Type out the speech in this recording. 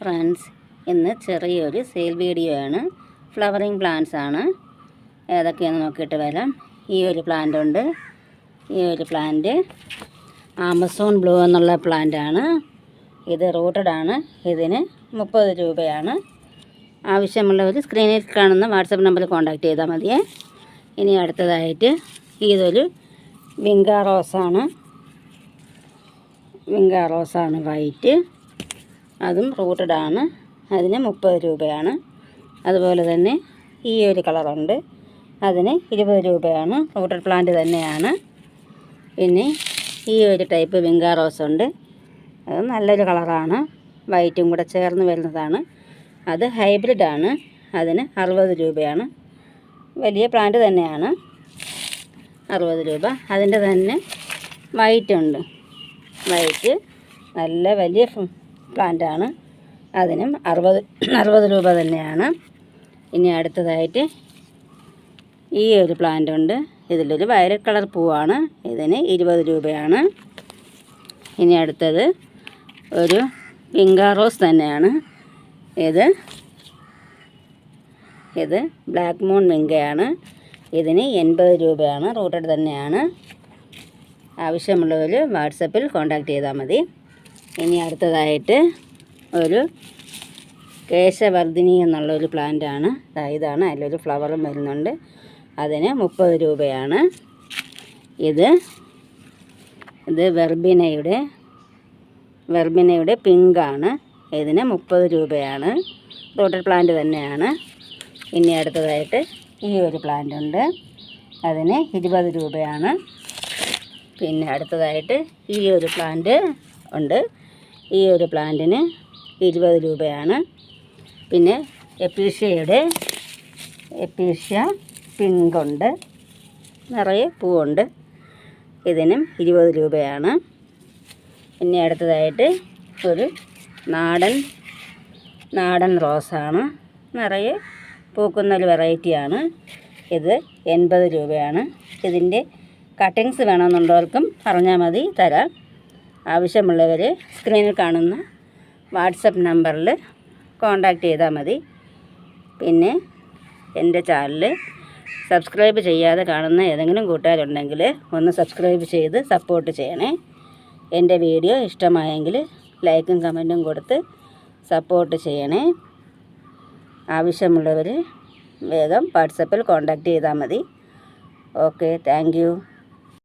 Friends ഇന്ന് ചെറിയൊരു sale video ആണ്. ഫ്ലവറിങ് പ്ലാന്റ്സ് ആണ്. ഏതൊക്കെയാണെന്ന് നോക്കിയിട്ട് വരാം. ഈ ഒരു പ്ലാന്റ് ഉണ്ട്. ഈ ഒരു പ്ലാന്റ് ആമസോൺ ബ്ലൂ എന്നുള്ള പ്ലാന്റ് ആണ്. ഇത് റൂട്ടഡ് ആണ്. ഇതിന് മുപ്പത് രൂപയാണ്. ആവശ്യമുള്ളവർ സ്ക്രീനിൽ കാണുന്ന വാട്സപ്പ് നമ്പറിൽ കോൺടാക്റ്റ് ചെയ്താൽ മതിയേ. ഇനി അടുത്തതായിട്ട് ഇതൊരു വിങ്ക റോസാണ് വിങ്ക റോസാണ് വൈറ്റ് അതും റൂട്ടഡ് ആണ്. അതിന് മുപ്പത് രൂപയാണ്. അതുപോലെ തന്നെ ഈ ഒരു കളറുണ്ട്. അതിന് ഇരുപത് രൂപയാണ്. റൂട്ടഡ് പ്ലാന്റ് തന്നെയാണ്. പിന്നെ ഈ ഒരു ടൈപ്പ് വിങ്കാ റോസ് ഉണ്ട്. അത് നല്ലൊരു കളറാണ്. വൈറ്റും കൂടെ ചേർന്ന് വരുന്നതാണ്. അത് ഹൈബ്രിഡ് ആണ്. അതിന് അറുപത് രൂപയാണ്. വലിയ പ്ലാന്റ് തന്നെയാണ്. അറുപത് രൂപ. അതിന്റെ തന്നെ വൈറ്റ് ഉണ്ട് വൈറ്റ് നല്ല വലിയ പ്ലാന്റ് ആണ് അതിനും അറുപത് അറുപത് രൂപ തന്നെയാണ്. ഇനി അടുത്തതായിട്ട് ഈ ഒരു പ്ലാന്റ് ഉണ്ട് ഇതിലൊരു വയലറ്റ് കളർ പൂവാണ്. ഇതിന് ഇരുപത് രൂപയാണ്. ഇനി അടുത്തത് ഒരു പിങ്കാ റോസ് തന്നെയാണ്. ഇത് ഇത് ബ്ലാക്ക് മൂൺ വിങ്കയാണ് ഇതിന് എൺപത് രൂപയാണ്. റൂട്ടഡ് തന്നെയാണ്. ആവശ്യമുള്ളവർ വാട്സപ്പിൽ കോൺടാക്റ്റ് ചെയ്താൽ മതി. ഇനി അടുത്തതായിട്ട് ഒരു കേശവർദ്ധിനി എന്നുള്ളൊരു പ്ലാന്റാണ്. ദാ ഇതാണ് അതിലൊരു ഫ്ലവറും വരുന്നുണ്ട്. അതിന് മുപ്പത് രൂപയാണ്. ഇത് ഇത് വെർബിനയുടെ വെർബിനയുടെ പിങ്കാണ്. ഇതിന് മുപ്പത് രൂപയാണ്. ടോട്ടൽ പ്ലാന്റ് തന്നെയാണ്. ഇനി അടുത്തതായിട്ട് ഈ ഒരു പ്ലാന്റ് ഉണ്ട് അതിന് ഇരുപത് രൂപയാണ്. പിന്നെ അടുത്തതായിട്ട് ഈ ഒരു പ്ലാന്റ് ഉണ്ട്. ഈ ഒരു പ്ലാന്റിന് ഇരുപത് രൂപയാണ്. പിന്നെ എപ്പീഷ്യയുടെ എപ്പീഷ്യ പിങ്കുണ്ട് നിറയെ പൂവുണ്ട്. ഇതിനും ഇരുപത് രൂപയാണ്. പിന്നെ അടുത്തതായിട്ട് ഒരു നാടൻ നാടൻ റോസാണ്. നിറയെ പൂക്കുന്ന ഒരു വെറൈറ്റിയാണ്. ഇത് എൺപത് രൂപയാണ്. ഇതിന്റെ കട്ടിങ്സ് വേണമെന്നുള്ളവർക്കും പറഞ്ഞാൽ മതി തരാം. ആവശ്യമുള്ളവർ സ്ക്രീനിൽ കാണുന്ന വാട്സപ്പ് നമ്പറിൽ കോണ്ടാക്റ്റ് ചെയ്താൽ മതി. പിന്നെ എന്റെ ചാനൽ സബ്സ്ക്രൈബ് ചെയ്യാതെ കാണുന്ന ഏതെങ്കിലും കൂട്ടുകാരുണ്ടെങ്കിൽ ഒന്ന് സബ്സ്ക്രൈബ് ചെയ്ത് സപ്പോർട്ട് ചെയ്യണേ. എന്റെ വീഡിയോ ഇഷ്ടമായെങ്കിൽ ലൈക്കും കമന്റും കൊടുത്ത് സപ്പോർട്ട് ചെയ്യണേ. ആവശ്യമുള്ളവർ വേഗം വാട്സപ്പിൽ കോണ്ടാക്റ്റ് ചെയ്താൽ മതി. Okay thank